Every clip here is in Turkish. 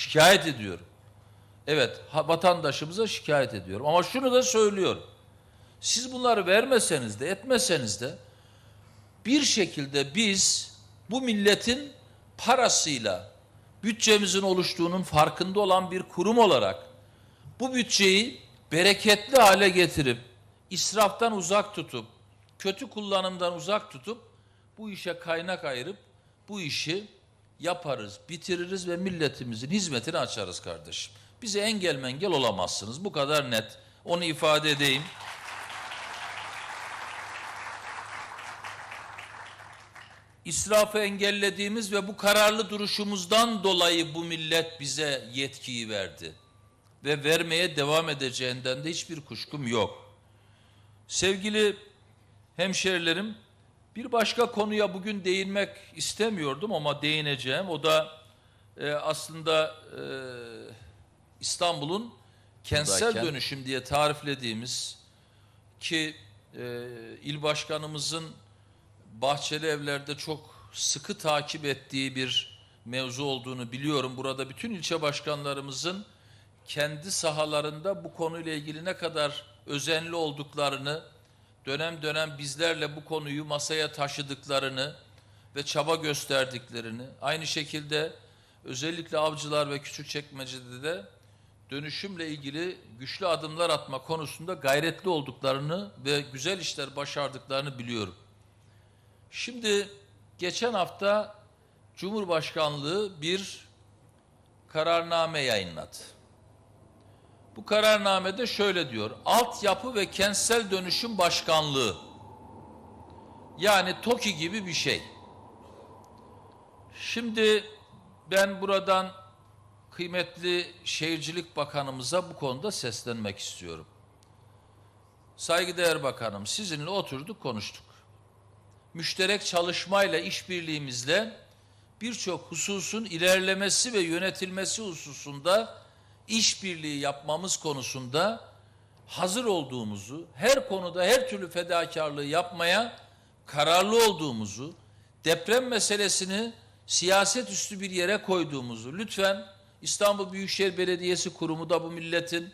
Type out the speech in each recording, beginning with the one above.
Şikayet ediyorum. Evet, vatandaşımıza şikayet ediyorum. Ama şunu da söylüyorum. Siz bunları vermeseniz de etmeseniz de bir şekilde biz bu milletin parasıyla bütçemizin oluştuğunun farkında olan bir kurum olarak bu bütçeyi bereketli hale getirip israftan uzak tutup kötü kullanımdan uzak tutup bu işe kaynak ayırıp bu işi yaparız, bitiririz ve milletimizin hizmetini açarız kardeşim. Bize engel mengel olamazsınız. Bu kadar net. Onu ifade edeyim. İsrafı engellediğimiz ve bu kararlı duruşumuzdan dolayı bu millet bize yetkiyi verdi. Ve vermeye devam edeceğinden de hiçbir kuşkum yok. Sevgili hemşerilerim, bir başka konuya bugün değinmek istemiyordum ama değineceğim. O da e, aslında e, İstanbul'un kentsel Buradayken. dönüşüm diye tariflediğimiz ki e, il başkanımızın Bahçeli Evler'de çok sıkı takip ettiği bir mevzu olduğunu biliyorum. Burada bütün ilçe başkanlarımızın kendi sahalarında bu konuyla ilgili ne kadar özenli olduklarını, dönem dönem bizlerle bu konuyu masaya taşıdıklarını ve çaba gösterdiklerini, aynı şekilde özellikle avcılar ve küçükçekmece'de de dönüşümle ilgili güçlü adımlar atma konusunda gayretli olduklarını ve güzel işler başardıklarını biliyorum. Şimdi geçen hafta Cumhurbaşkanlığı bir kararname yayınladı. Bu kararnamede şöyle diyor. Altyapı ve Kentsel Dönüşüm Başkanlığı. Yani TOKİ gibi bir şey. Şimdi ben buradan kıymetli Şehircilik Bakanımıza bu konuda seslenmek istiyorum. Saygıdeğer Bakanım sizinle oturduk konuştuk müşterek çalışmayla, işbirliğimizle birçok hususun ilerlemesi ve yönetilmesi hususunda işbirliği yapmamız konusunda hazır olduğumuzu, her konuda her türlü fedakarlığı yapmaya kararlı olduğumuzu, deprem meselesini siyaset üstü bir yere koyduğumuzu, lütfen İstanbul Büyükşehir Belediyesi kurumu da bu milletin,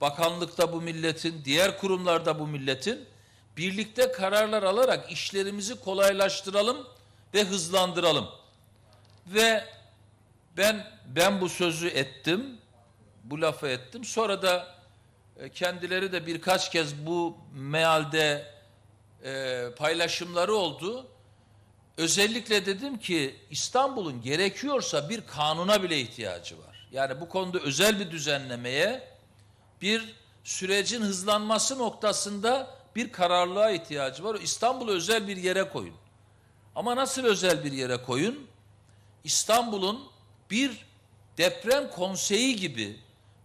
bakanlıkta bu milletin, diğer kurumlarda bu milletin birlikte kararlar alarak işlerimizi kolaylaştıralım ve hızlandıralım. Ve ben ben bu sözü ettim, bu lafı ettim. Sonra da e, kendileri de birkaç kez bu mealde e, paylaşımları oldu. Özellikle dedim ki İstanbul'un gerekiyorsa bir kanuna bile ihtiyacı var. Yani bu konuda özel bir düzenlemeye, bir sürecin hızlanması noktasında bir kararlılığa ihtiyacı var. İstanbul'u özel bir yere koyun. Ama nasıl özel bir yere koyun? İstanbul'un bir deprem konseyi gibi,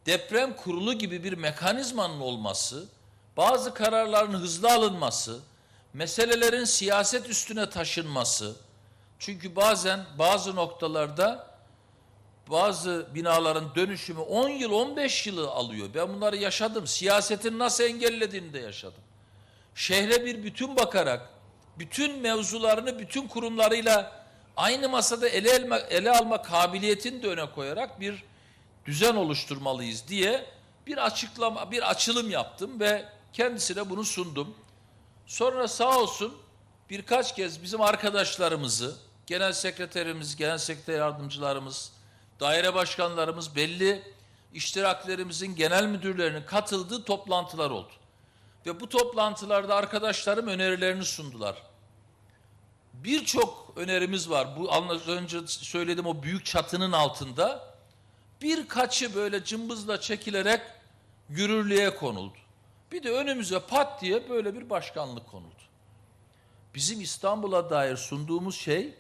deprem kurulu gibi bir mekanizmanın olması, bazı kararların hızlı alınması, meselelerin siyaset üstüne taşınması, çünkü bazen bazı noktalarda bazı binaların dönüşümü 10 yıl 15 yılı alıyor. Ben bunları yaşadım. Siyasetin nasıl engellediğini de yaşadım. Şehre bir bütün bakarak bütün mevzularını bütün kurumlarıyla aynı masada ele, elma, ele alma kabiliyetini de öne koyarak bir düzen oluşturmalıyız diye bir açıklama, bir açılım yaptım ve kendisine bunu sundum. Sonra sağ olsun birkaç kez bizim arkadaşlarımızı, genel sekreterimiz, genel sekreter yardımcılarımız, daire başkanlarımız, belli iştiraklerimizin genel müdürlerinin katıldığı toplantılar oldu. Ve bu toplantılarda arkadaşlarım önerilerini sundular. Birçok önerimiz var. Bu az önce söyledim o büyük çatının altında. Birkaçı böyle cımbızla çekilerek yürürlüğe konuldu. Bir de önümüze pat diye böyle bir başkanlık konuldu. Bizim İstanbul'a dair sunduğumuz şey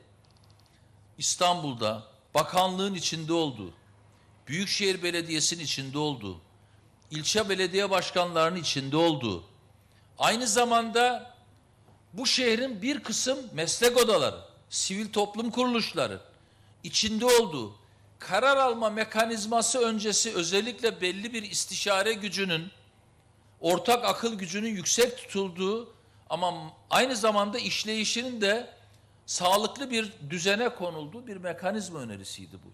İstanbul'da bakanlığın içinde olduğu, Büyükşehir Belediyesi'nin içinde olduğu, ilçe belediye başkanlarının içinde olduğu, aynı zamanda bu şehrin bir kısım meslek odaları, sivil toplum kuruluşları içinde olduğu karar alma mekanizması öncesi özellikle belli bir istişare gücünün, ortak akıl gücünün yüksek tutulduğu ama aynı zamanda işleyişinin de sağlıklı bir düzene konulduğu bir mekanizma önerisiydi bu.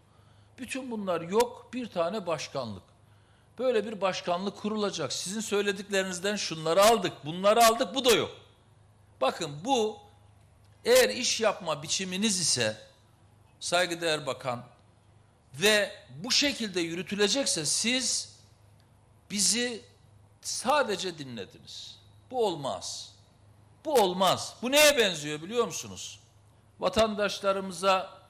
Bütün bunlar yok. Bir tane başkanlık. Böyle bir başkanlık kurulacak. Sizin söylediklerinizden şunları aldık, bunları aldık, bu da yok. Bakın bu eğer iş yapma biçiminiz ise saygıdeğer bakan ve bu şekilde yürütülecekse siz bizi sadece dinlediniz. Bu olmaz. Bu olmaz. Bu neye benziyor biliyor musunuz? Vatandaşlarımıza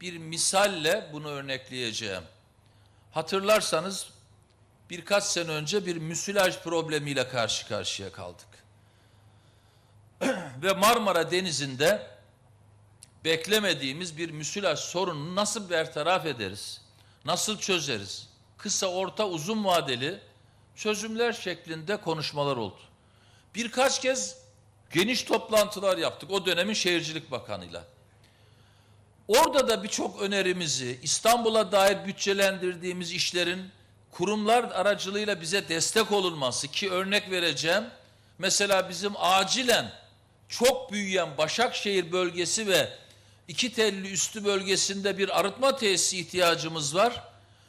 bir misalle bunu örnekleyeceğim. Hatırlarsanız birkaç sene önce bir müsilaj problemiyle karşı karşıya kaldık. Ve Marmara Denizi'nde beklemediğimiz bir müsilaj sorununu nasıl bertaraf ederiz? Nasıl çözeriz? Kısa, orta, uzun vadeli çözümler şeklinde konuşmalar oldu. Birkaç kez geniş toplantılar yaptık o dönemin Şehircilik Bakanı'yla. Orada da birçok önerimizi İstanbul'a dair bütçelendirdiğimiz işlerin kurumlar aracılığıyla bize destek olunması ki örnek vereceğim. Mesela bizim acilen çok büyüyen Başakşehir bölgesi ve iki telli üstü bölgesinde bir arıtma tesisi ihtiyacımız var.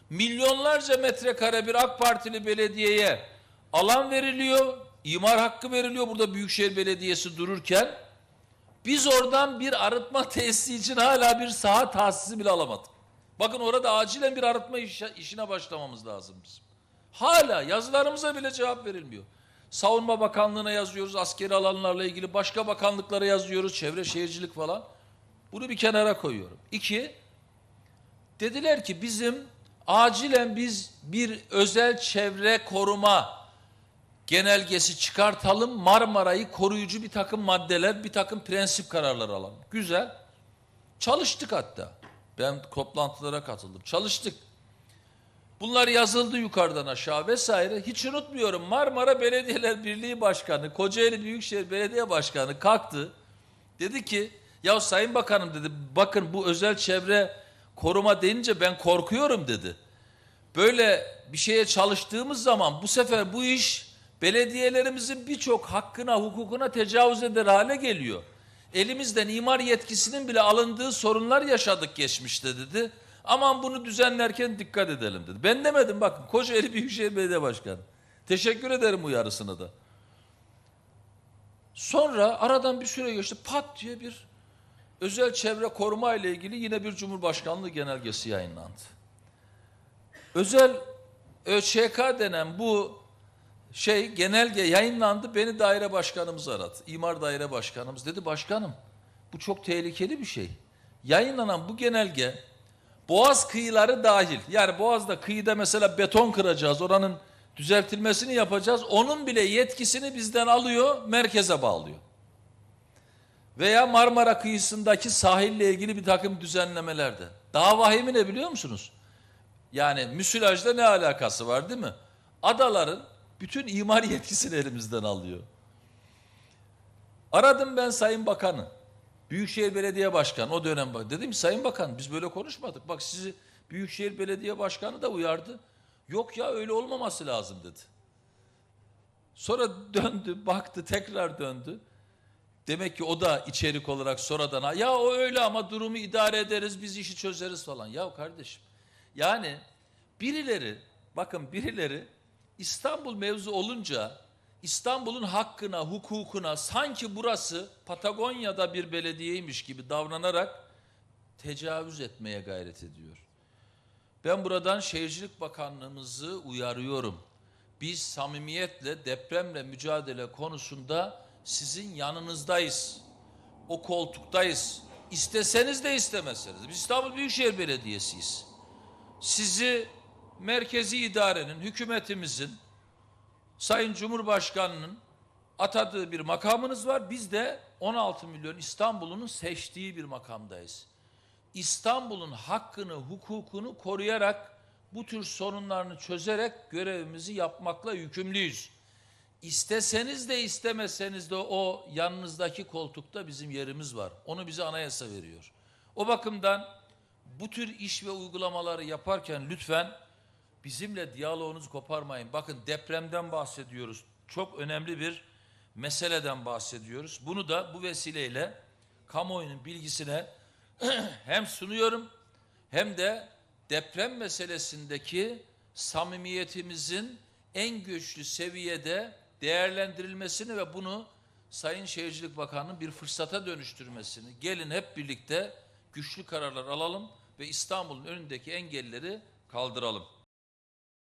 Milyonlarca metrekare bir AK Partili belediyeye alan veriliyor, imar hakkı veriliyor burada Büyükşehir Belediyesi dururken. Biz oradan bir arıtma tesisi için hala bir saha tahsisi bile alamadık. Bakın orada acilen bir arıtma işine başlamamız lazım bizim. Hala yazılarımıza bile cevap verilmiyor. Savunma Bakanlığı'na yazıyoruz, askeri alanlarla ilgili başka bakanlıklara yazıyoruz, çevre şehircilik falan. Bunu bir kenara koyuyorum. İki, dediler ki bizim acilen biz bir özel çevre koruma genelgesi çıkartalım. Marmara'yı koruyucu bir takım maddeler, bir takım prensip kararları alalım. Güzel. Çalıştık hatta. Ben toplantılara katıldım. Çalıştık. Bunlar yazıldı yukarıdan aşağı vesaire. Hiç unutmuyorum Marmara Belediyeler Birliği Başkanı, Kocaeli Büyükşehir Belediye Başkanı kalktı. Dedi ki ya Sayın Bakanım dedi bakın bu özel çevre koruma denince ben korkuyorum dedi. Böyle bir şeye çalıştığımız zaman bu sefer bu iş belediyelerimizin birçok hakkına, hukukuna tecavüz eder hale geliyor. Elimizden imar yetkisinin bile alındığı sorunlar yaşadık geçmişte dedi. Aman bunu düzenlerken dikkat edelim dedi. Ben demedim bakın Kocaeli Büyükşehir Belediye Başkanı. Teşekkür ederim uyarısını da. Sonra aradan bir süre geçti pat diye bir özel çevre koruma ile ilgili yine bir Cumhurbaşkanlığı genelgesi yayınlandı. Özel ÖÇK denen bu şey genelge yayınlandı. Beni daire başkanımız aradı. İmar daire başkanımız dedi başkanım bu çok tehlikeli bir şey. Yayınlanan bu genelge Boğaz kıyıları dahil. Yani Boğaz'da kıyıda mesela beton kıracağız. Oranın düzeltilmesini yapacağız. Onun bile yetkisini bizden alıyor, merkeze bağlıyor. Veya Marmara kıyısındaki sahille ilgili bir takım düzenlemelerde. Daha vahimi ne biliyor musunuz? Yani müsilajla ne alakası var değil mi? Adaların bütün imar yetkisini elimizden alıyor. Aradım ben Sayın Bakanı. Büyükşehir Belediye Başkanı o dönem bak. Dedim Sayın Bakan biz böyle konuşmadık. Bak sizi Büyükşehir Belediye Başkanı da uyardı. Yok ya öyle olmaması lazım dedi. Sonra döndü, baktı, tekrar döndü. Demek ki o da içerik olarak sonradan "Ha, ya o öyle ama durumu idare ederiz, biz işi çözeriz falan. Ya kardeşim yani birileri bakın birileri İstanbul mevzu olunca İstanbul'un hakkına, hukukuna sanki burası Patagonya'da bir belediyeymiş gibi davranarak tecavüz etmeye gayret ediyor. Ben buradan Şehircilik Bakanlığımızı uyarıyorum. Biz samimiyetle depremle mücadele konusunda sizin yanınızdayız. O koltuktayız. İsteseniz de istemezseniz. Biz İstanbul Büyükşehir Belediyesi'yiz. Sizi merkezi idarenin, hükümetimizin, Sayın Cumhurbaşkanı'nın atadığı bir makamınız var. Biz de 16 milyon İstanbul'un seçtiği bir makamdayız. İstanbul'un hakkını, hukukunu koruyarak bu tür sorunlarını çözerek görevimizi yapmakla yükümlüyüz. İsteseniz de istemeseniz de o yanınızdaki koltukta bizim yerimiz var. Onu bize anayasa veriyor. O bakımdan bu tür iş ve uygulamaları yaparken lütfen bizimle diyaloğunuzu koparmayın. Bakın depremden bahsediyoruz. Çok önemli bir meseleden bahsediyoruz. Bunu da bu vesileyle kamuoyunun bilgisine hem sunuyorum hem de deprem meselesindeki samimiyetimizin en güçlü seviyede değerlendirilmesini ve bunu Sayın Şehircilik Bakanı'nın bir fırsata dönüştürmesini. Gelin hep birlikte güçlü kararlar alalım ve İstanbul'un önündeki engelleri kaldıralım.